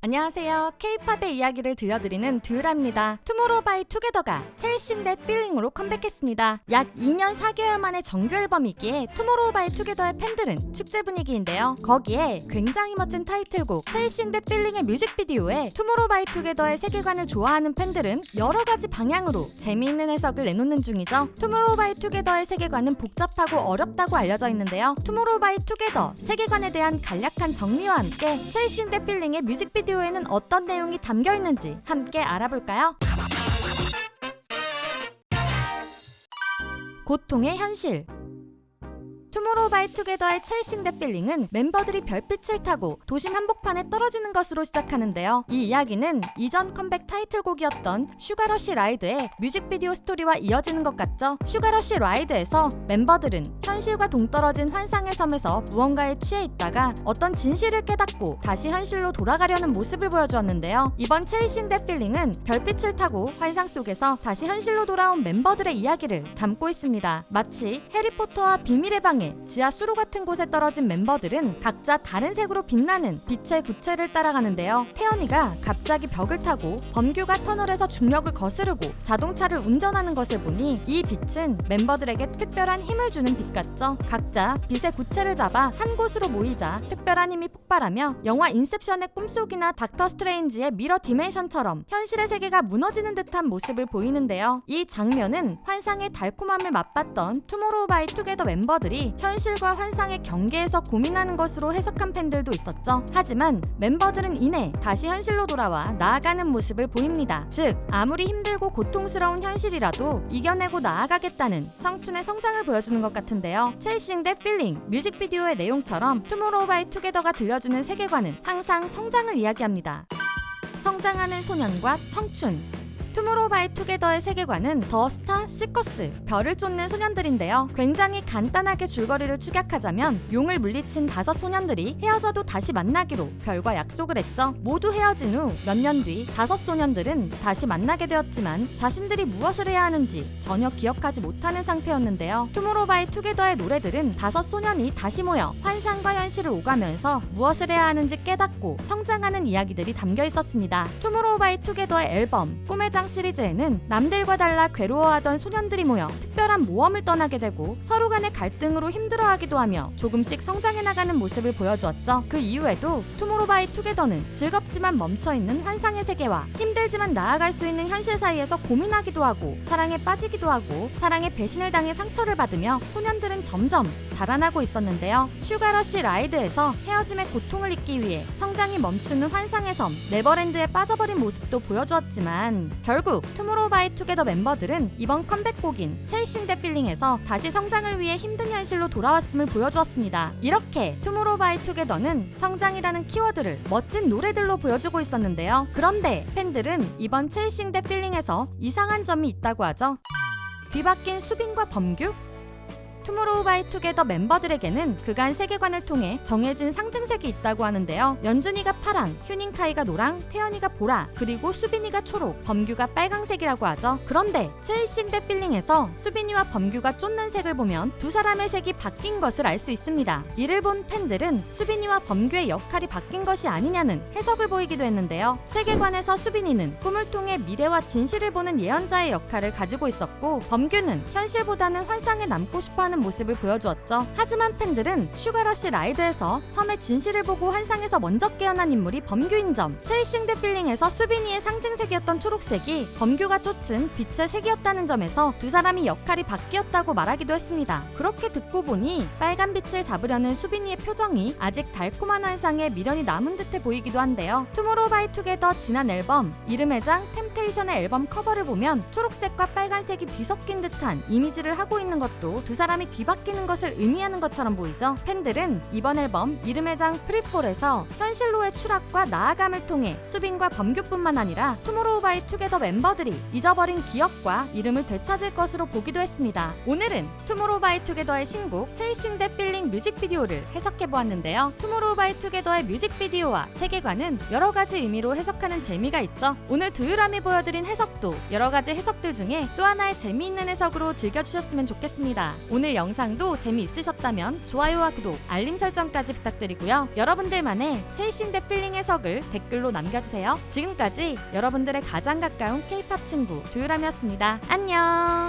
안녕하세요. K-팝의 이야기를 들려드리는 듀라입니다. 투모로우 바이 투게더가 체이싱 댓 필링으로 컴백했습니다. 약 2년 4개월 만에 정규 앨범이기에 투모로우 바이 투게더의 팬들은 축제 분위기인데요. 거기에 굉장히 멋진 타이틀곡 체이싱 댓 필링의 뮤직비디오에 투모로우 바이 투게더의 세계관을 좋아하는 팬들은 여러 가지 방향으로 재미있는 해석을 내놓는 중이죠. 투모로우 바이 투게더의 세계관은 복잡하고 어렵다고 알려져 있는데요. 투모로우 바이 투게더 세계관에 대한 간략한 정리와 함께 체이싱 댓 필링의 뮤직비디오 에는 어떤 내용이 담겨 있는지 함께 알아볼까요? 고통의 현실 투모로우 바이 투게더의 체이싱 더 필링은 멤버들이 별빛을 타고 도심 한복판에 떨어지는 것으로 시작하는데요. 이 이야기는 이전 컴백 타이틀곡이었던 슈가러시 라이드의 뮤직비디오 스토리와 이어지는 것 같죠? 슈가러시 라이드에서 멤버들은 현실과 동떨어진 환상의 섬에서 무언가에 취해 있다가 어떤 진실을 깨닫고 다시 현실로 돌아가려는 모습을 보여주었는데요. 이번 체이싱 더 필링은 별빛을 타고 환상 속에서 다시 현실로 돌아온 멤버들의 이야기를 담고 있습니다. 마치 해리포터와 비밀의 방에 지하 수로 같은 곳에 떨어진 멤버들은 각자 다른 색으로 빛나는 빛의 구체를 따라가는데요. 태연이가 갑자기 벽을 타고 범규가 터널에서 중력을 거스르고 자동차를 운전하는 것을 보니 이 빛은 멤버들에게 특별한 힘을 주는 빛 같죠. 각자 빛의 구체를 잡아 한 곳으로 모이자 특별한 힘이 폭발하며 영화 인셉션의 꿈속이나 닥터 스트레인지의 미러 디멘션처럼 현실의 세계가 무너지는 듯한 모습을 보이는데요. 이 장면은 환상의 달콤함을 맛봤던 투모로우 바이 투게더 멤버들이 현실과 환상의 경계에서 고민하는 것으로 해석한 팬들도 있었죠. 하지만 멤버들은 이내 다시 현실로 돌아와 나아가는 모습을 보입니다. 즉, 아무리 힘들고 고통스러운 현실이라도 이겨내고 나아가겠다는 청춘의 성장을 보여주는 것 같은데요. 필링 뮤직비디오의 내용처럼 투모로우 바이 투게더가 들려주는 세계관은 항상 성장을 이야기합니다. 성장하는 소년과 청춘 투모로우 바이 투게더의 세계관은 더 스타 시커스 별을 쫓는 소년들인데요. 굉장히 간단하게 줄거리를 축약하자면 용을 물리친 다섯 소년들이 헤어져도 다시 만나기로 별과 약속을 했죠. 모두 헤어진 후 몇 년 뒤 다섯 소년들은 다시 만나게 되었지만 자신들이 무엇을 해야 하는지 전혀 기억하지 못하는 상태였는데요. 투모로우 바이 투게더의 노래들은 다섯 소년이 다시 모여 환상과 현실을 오가면서 무엇을 해야 하는지 깨닫고 성장하는 이야기들이 담겨 있었습니다. 투모로우 바이 투게더의 앨범 꿈의 장 시리즈에는 남들과 달라 괴로워하던 소년들이 모여 특별한 모험을 떠나게 되고 서로 간의 갈등으로 힘들어하기도 하며 조금씩 성장해 나가는 모습을 보여주었죠. 그 이후에도 투모로우 바이 투게더는 즐겁지만 멈춰 있는 환상의 세계와 힘들지만 나아갈 수 있는 현실 사이에서 고민하기도 하고 사랑에 빠지기도 하고 사랑의 배신을 당해 상처를 받으며 소년들은 점점 자라나고 있었는데요. 슈가러시 라이드에서 헤어짐의 고통을 잊기 위해 성장이 멈추는 환상의 섬 네버랜드에 빠져버린 모습도 보여주었지만 결국 투모로우 바이 투게더 멤버들은 이번 컴백곡인 체이싱 대 필링에서 다시 성장을 위해 힘든 현실로 돌아왔음을 보여주었습니다. 이렇게 투모로우 바이 투게더는 성장이라는 키워드를 멋진 노래들로 보여주고 있었는데요. 그런데 팬들은 이번 체이싱 대 필링에서 이상한 점이 있다고 하죠. 뒤바뀐 수빈과 범규? 투모로우 바이 투게더 멤버들에게는 그간 세계관을 통해 정해진 상징색이 있다고 하는데요. 연준이가 파랑, 휴닝카이가 노랑, 태연이가 보라, 그리고 수빈이가 초록, 범규가 빨강색이라고 하죠. 그런데 체이싱 대 필링에서 수빈이와 범규가 쫓는 색을 보면 두 사람의 색이 바뀐 것을 알 수 있습니다. 이를 본 팬들은 수빈이와 범규의 역할이 바뀐 것이 아니냐는 해석을 보이기도 했는데요. 세계관에서 수빈이는 꿈을 통해 미래와 진실을 보는 예언자의 역할을 가지고 있었고 범규는 현실보다는 환상에 남고 싶어하는 모습을 보여주었죠. 하지만 팬들은 슈가러시 라이드에서 섬의 진실을 보고 환상에서 먼저 깨어난 인물이 범규인 점, 체이싱 드 필링에서 수빈이의 상징색이었던 초록색이 범규가 쫓은 빛의 색이었다는 점에서 두 사람이 역할이 바뀌었다고 말하기도 했습니다. 그렇게 듣고 보니 빨간 빛을 잡으려는 수빈이의 표정이 아직 달콤한 환상에 미련이 남은 듯해 보이기도 한데요. 투모로우 바이 투게더 지난 앨범 이름의 장 템테이션의 앨범 커버를 보면 초록색과 빨간색이 뒤섞인 듯한 이미지를 하고 있는 것도 두 사람이 뒤바뀌는 것을 의미하는 것처럼 보이죠. 팬들은 이번 앨범 이름의 장 프리폴에서 현실로의 추락과 나아감을 통해 수빈과 범규뿐만 아니라 투모로우 바이 투게더 멤버들이 잊어버린 기억과 이름을 되찾을 것으로 보기도 했습니다. 오늘은 투모로우 바이 투게더의 신곡 체이싱 대 필링 뮤직비디오를 해석해 보았는데요. 투모로우 바이 투게더의 뮤직비디오와 세계관은 여러 가지 의미로 해석하는 재미가 있죠. 오늘 두유람이 보여드린 해석도 여러 가지 해석들 중에 또 하나의 재미있는 해석으로 즐겨주셨으면 좋겠습니다. 오늘 영상도 재미있으셨다면 좋아요와 구독, 알림 설정까지 부탁드리고요. 여러분들만의 체이싱 더 필링 해석을 댓글로 남겨주세요. 지금까지 여러분들의 가장 가까운 K-팝 친구 두유람이었습니다. 안녕!